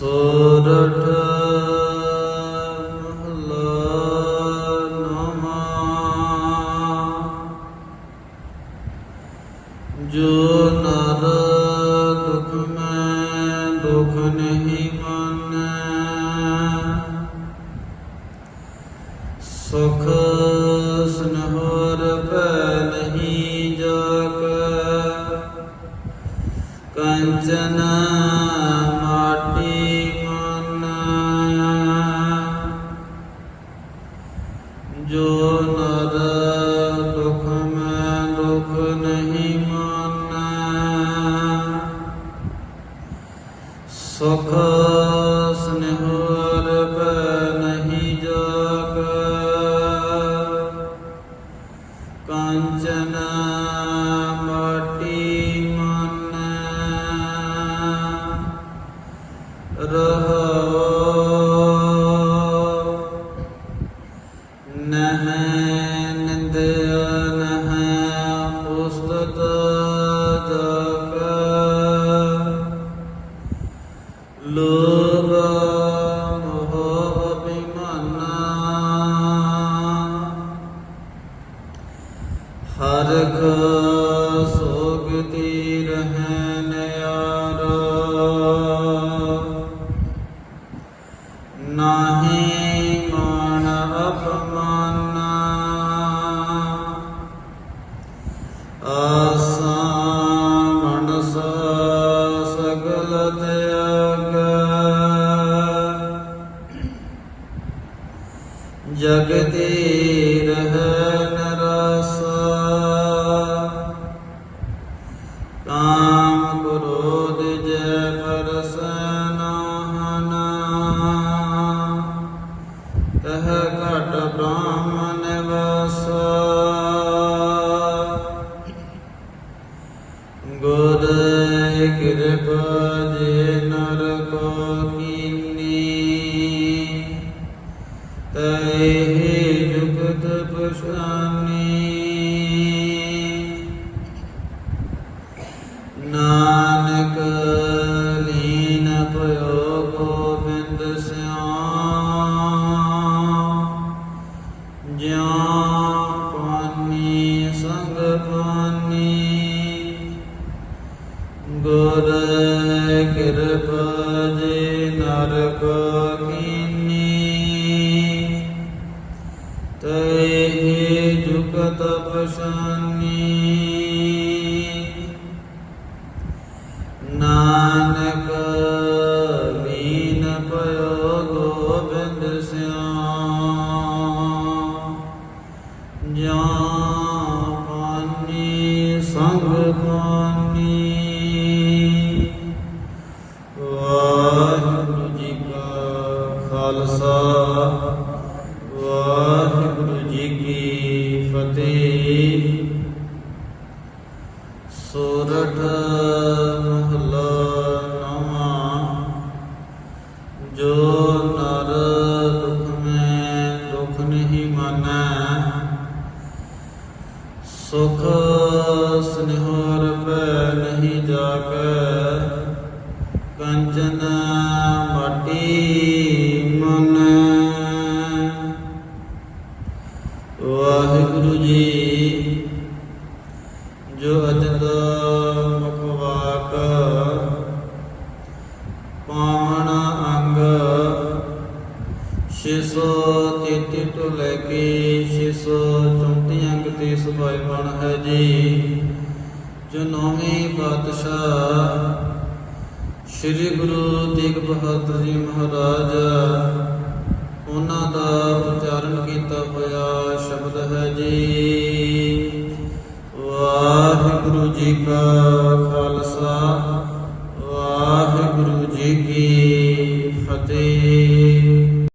ਸੋਰਠ ਮਹਲਾ ਮੈਂ ਦੁਖ ਨਹੀਂ ਮੰਨੈ। ਸੁਖ ਸਨਹਰ ਪੈ ਨਹੀਂ ਕੰਚਨਾ ਜੋ ਨਰ ਦੁਖ ਮੈਂ ਦੁਖ ਨਹੀਂ ਮਾਨੈ। ਸੁਖ ਸਨਹੁਰ ਪੈ ਨਹੀਂ ਜਾਗੈ ਕਾਂਚਨ ਮਾਟੀ ਮਨ। ਰਹੋ ਸੋਗਤੀ ਰਹਿਨ ਨਾਹੀ ਮਾਨ ਅਪਮਾਨਾ ਆਸਾ ਮਨਸ ਸਗਲ ਤਿਆਗ ਜਗਤੀ ਗੁਰ ਕਿਰਪਾ ਜੇ ਨਰ ਕੋ ਕੀਨੀ ਤੈ ਜੁਗਤ ਪਛਾਨੀ ਕੀਨੀ ਤੈ ਜੁਗਤ ਪਛਾਨੀ ਫਤਿਹ ਸੋਰਠ ਮਹਲਾ ਨਵਾਂ ਜੋ ਨਰ ਦੁਖ ਮੈਂ ਦੁਖ ਨਹੀਂ ਮਾਨੈ ਸੁਖ ਤੋਂ ਲੈ ਕੇ 634 ਅੰਕ ਤੇ ਸੁਭਾਈ ਬਣ ਹੈ ਜੀ। ਜੋ ਨੌਵੇਂ ਪਾਤਸ਼ਾਹ ਸ੍ਰੀ ਗੁਰੂ ਤੇਗ ਬਹਾਦਰ ਜੀ ਮਹਾਰਾਜ ਉਹਨਾਂ ਦਾ ਉਚਾਰਨ ਕੀਤਾ ਹੋਇਆ ਸ਼ਬਦ ਹੈ ਜੀ। ਵਾਹਿਗੁਰੂ ਜੀ ਕਾ ਖਾਲਸਾ।